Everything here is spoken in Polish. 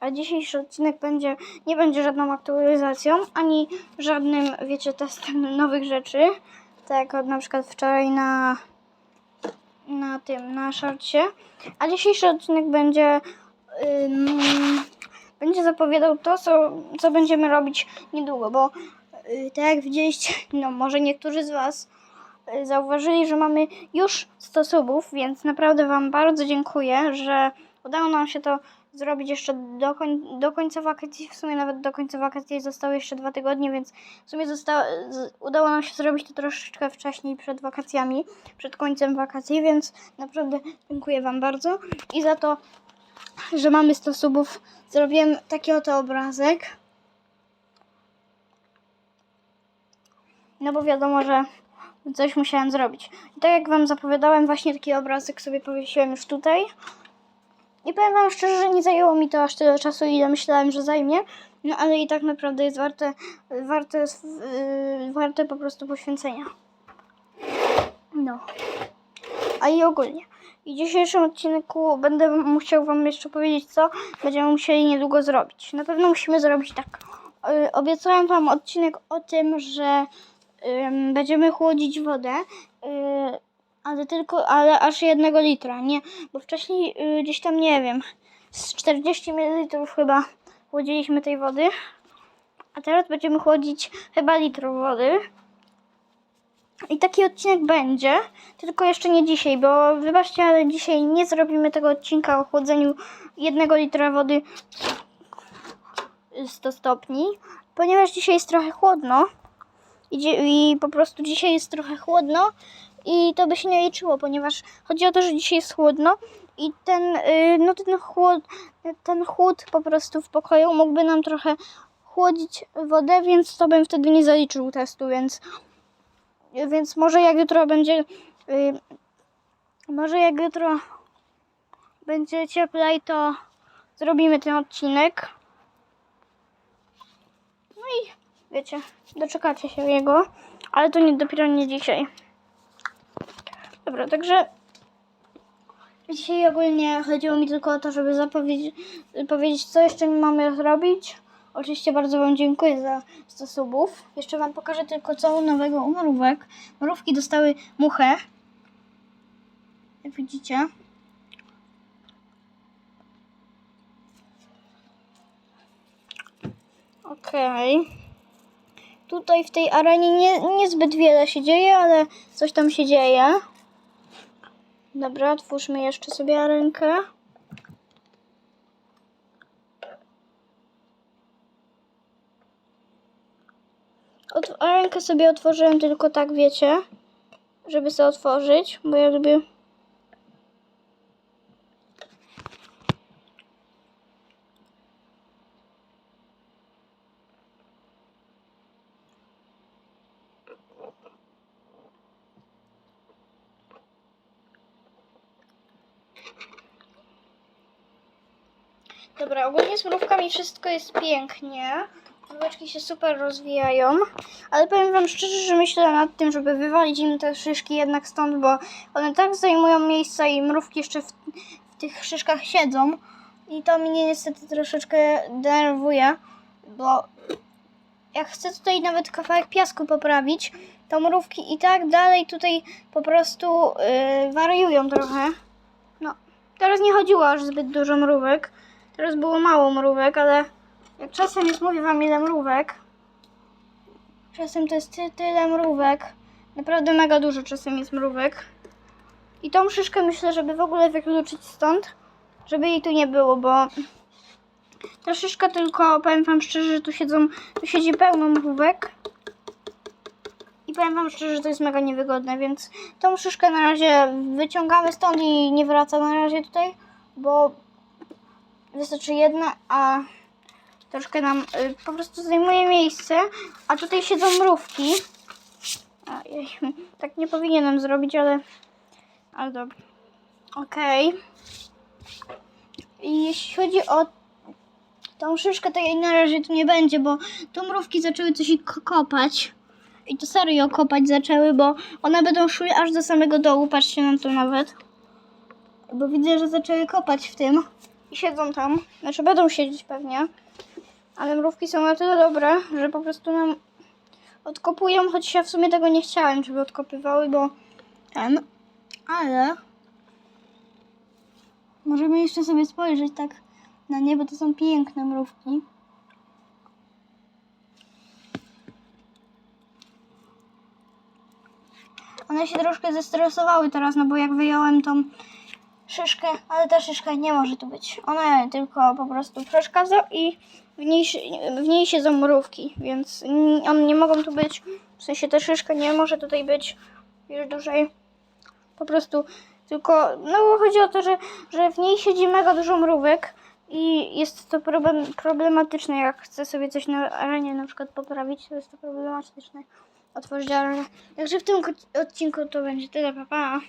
A dzisiejszy odcinek będzie, nie będzie żadną aktualizacją, ani żadnym, wiecie, testem nowych rzeczy. Tak jak na przykład wczoraj na, na tym, na szorcie. A dzisiejszy odcinek będzie, ym, będzie zapowiadał to, co, co będziemy robić niedługo, bo y, tak jak widzieliście, no może niektórzy z Was y, zauważyli, że mamy już 100 subów, więc naprawdę Wam bardzo dziękuję, że udało nam się to zrobić jeszcze do, koń, do końca wakacji. W sumie nawet do końca wakacji zostały jeszcze dwa tygodnie, więc w sumie zostało, udało nam się zrobić to troszeczkę wcześniej przed wakacjami, przed końcem wakacji, więc naprawdę dziękuję Wam bardzo i za to, że mamy 100 subów. Zrobiłem taki oto obrazek. No bo wiadomo, że coś musiałem zrobić. I tak jak Wam zapowiadałem, właśnie taki obrazek sobie powiesiłem już tutaj. I powiem Wam szczerze, że nie zajęło mi to aż tyle czasu, ile myślałem, że zajmie. No ale i tak naprawdę jest warte, warte, yy, warte po prostu poświęcenia. No. A i ogólnie. I w dzisiejszym odcinku będę musiał Wam jeszcze powiedzieć, co będziemy musieli niedługo zrobić. Na pewno musimy zrobić tak. Yy, obiecałam Wam odcinek o tym, że ym, będziemy chłodzić wodę. Yy, ale tylko, ale aż jednego litra, nie, bo wcześniej y, gdzieś tam, nie wiem, z 40 ml chyba chłodziliśmy tej wody, a teraz będziemy chłodzić chyba litr wody. I taki odcinek będzie, tylko jeszcze nie dzisiaj, bo wybaczcie, ale dzisiaj nie zrobimy tego odcinka o chłodzeniu jednego litra wody 100 stopni, ponieważ dzisiaj jest trochę chłodno. I, i po prostu dzisiaj jest trochę chłodno i to by się nie liczyło, ponieważ chodzi o to, że dzisiaj jest chłodno i ten, yy, no ten chłód, ten chłód po prostu w pokoju mógłby nam trochę chłodzić wodę, więc to bym wtedy nie zaliczył testu, więc, więc może jak jutro będzie, yy, może jak jutro będzie cieplej, to zrobimy ten odcinek. No i wiecie, doczekacie się jego, ale to nie dopiero nie dzisiaj. Dobra, także dzisiaj ogólnie chodziło mi tylko o to, żeby zapowiedzieć, powiedzieć, co jeszcze mamy zrobić. Oczywiście bardzo Wam dziękuję za 100 subów. Jeszcze Wam pokażę tylko co nowego u mrówek. Mrówki dostały muchę. Jak widzicie. Okej. Tutaj w tej arenie nie, niezbyt wiele się dzieje, ale coś tam się dzieje. Dobra, otwórzmy jeszcze sobie arenkę. Ot arenkę sobie otworzyłem tylko tak, wiecie, żeby sobie otworzyć, bo ja lubię... Dobra, ogólnie z mrówkami wszystko jest pięknie. Mróweczki się super rozwijają. Ale powiem wam szczerze, że myślę nad tym, żeby wywalić im te szyszki jednak stąd, bo one tak zajmują miejsca i mrówki jeszcze w, w tych szyszkach siedzą. I to mnie niestety troszeczkę denerwuje, bo jak chcę tutaj nawet kawałek piasku poprawić, to mrówki i tak dalej tutaj po prostu yy, wariują trochę. No, teraz nie chodziło aż zbyt dużo mrówek. Teraz było mało mrówek, ale jak czasem jest, mówię wam ile mrówek. Czasem to jest ty, tyle mrówek. Naprawdę mega dużo czasem jest mrówek. I tą szyszkę myślę, żeby w ogóle wykluczyć stąd, żeby jej tu nie było, bo ta szyszka tylko, powiem wam szczerze, że tu siedzą, tu siedzi pełno mrówek. I powiem wam szczerze, że to jest mega niewygodne, więc tą szyszkę na razie wyciągamy stąd i nie wraca na razie tutaj, bo wystarczy jedna, a troszkę nam y, po prostu zajmuje miejsce, a tutaj siedzą mrówki. Ojej, tak nie powinienem zrobić, ale, ale dobra. Okej. I jeśli chodzi o tą szyszkę, to jej na razie tu nie będzie, bo tu mrówki zaczęły coś ko- kopać. I to serio kopać zaczęły, bo one będą szły aż do samego dołu, patrzcie na to nawet. Bo widzę, że zaczęły kopać w tym. I siedzą tam. Znaczy będą siedzieć pewnie. Ale mrówki są na tyle dobre, że po prostu nam odkopują, choć ja w sumie tego nie chciałem, żeby odkopywały, bo ten, ale możemy jeszcze sobie spojrzeć tak na nie, bo to są piękne mrówki. One się troszkę zestresowały teraz, no bo jak wyjąłem tą szyszkę, ale ta szyszka nie może tu być. Ona tylko po prostu przeszkadza i w niej, w niej siedzą mrówki, więc one nie mogą tu być. W sensie ta szyszka nie może tutaj być już dłużej. Po prostu tylko, no chodzi o to, że, że w niej siedzi mega dużo mrówek i jest to problem, problematyczne, jak chcę sobie coś na arenie na przykład poprawić, to jest to problematyczne otworzyć arenę. Także w tym odcinku to będzie tyle, pa pa.